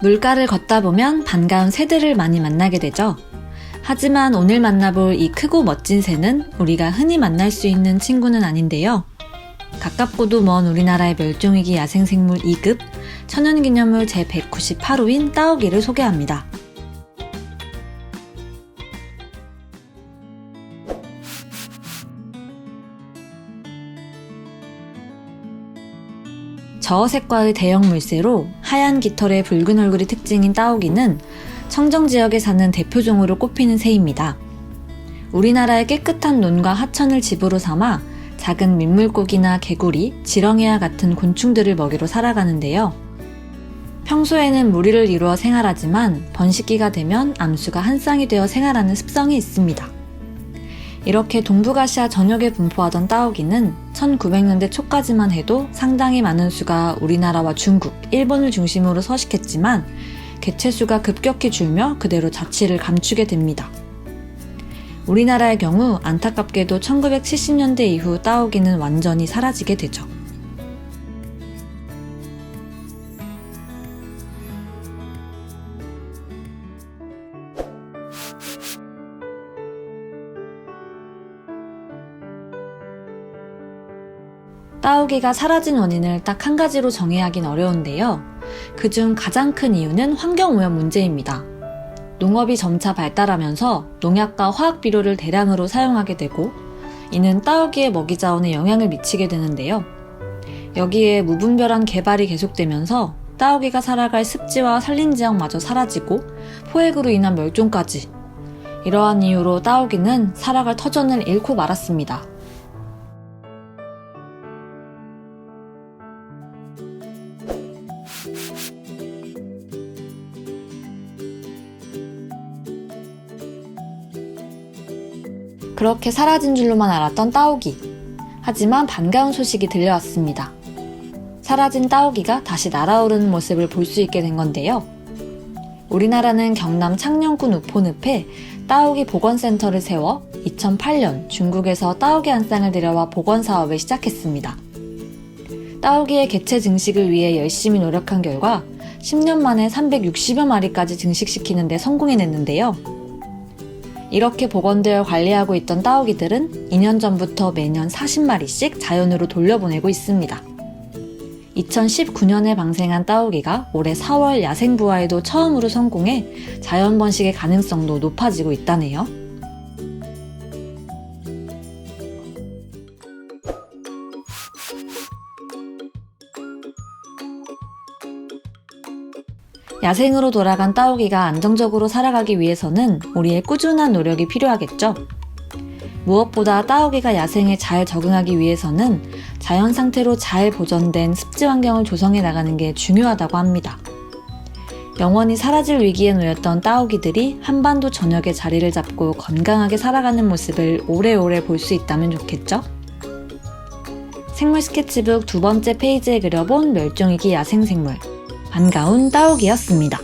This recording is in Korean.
물가를 걷다 보면 반가운 새들을 많이 만나게 되죠. 하지만 오늘 만나볼 이 크고 멋진 새는 우리가 흔히 만날 수 있는 친구는 아닌데요. 가깝고도 먼 우리나라의 멸종위기 야생생물 2급 천연기념물 제198호인 따오기를 소개합니다. 저어색과의 대형 물새로 하얀 깃털에 붉은 얼굴이 특징인 따오기는 청정 지역에 사는 대표종으로 꼽히는 새입니다. 우리나라의 깨끗한 논과 하천을 집으로 삼아 작은 민물고기나 개구리, 지렁이와 같은 곤충들을 먹이로 살아가는데요. 평소에는 무리를 이루어 생활하지만 번식기가 되면 암수가 한 쌍이 되어 생활하는 습성이 있습니다. 이렇게 동북아시아 전역에 분포하던 따오기는 1900년대 초까지만 해도 상당히 많은 수가 우리나라와 중국, 일본을 중심으로 서식했지만 개체수가 급격히 줄며 그대로 자취를 감추게 됩니다. 우리나라의 경우 안타깝게도 1970년대 이후 따오기는 완전히 사라지게 되죠. 따오기가 사라진 원인을 딱 한 가지로 정의하긴 어려운데요. 그중 가장 큰 이유는 환경오염 문제입니다. 농업이 점차 발달하면서 농약과 화학 비료를 대량으로 사용하게 되고 이는 따오기의 먹이 자원에 영향을 미치게 되는데요. 여기에 무분별한 개발이 계속되면서 따오기가 살아갈 습지와 산림 지역마저 사라지고 포획으로 인한 멸종까지 이러한 이유로 따오기는 살아갈 터전을 잃고 말았습니다. 그렇게 사라진 줄로만 알았던 따오기. 하지만 반가운 소식이 들려왔습니다. 사라진 따오기가 다시 날아오르는 모습을 볼 수 있게 된 건데요. 우리나라는 경남 창녕군 우포늪에 따오기 복원센터를 세워 2008년 중국에서 따오기 한 쌍을 들여와 복원 사업을 시작했습니다. 따오기의 개체 증식을 위해 열심히 노력한 결과 10년 만에 360여 마리까지 증식시키는 데 성공해냈는데요. 이렇게 복원되어 관리하고 있던 따오기들은 2년 전부터 매년 40마리씩 자연으로 돌려보내고 있습니다. 2019년에 방생한 따오기가 올해 4월 야생부화에도 처음으로 성공해 자연 번식의 가능성도 높아지고 있다네요. 야생으로 돌아간 따오기가 안정적으로 살아가기 위해서는 우리의 꾸준한 노력이 필요하겠죠. 무엇보다 따오기가 야생에 잘 적응하기 위해서는 자연 상태로 잘 보존된 습지 환경을 조성해 나가는 게 중요하다고 합니다. 영원히 사라질 위기에 놓였던 따오기들이 한반도 전역에 자리를 잡고 건강하게 살아가는 모습을 오래오래 볼 수 있다면 좋겠죠? 생물 스케치북 두 번째 페이지에 그려본 멸종위기 야생생물. 반가운 따오기였습니다.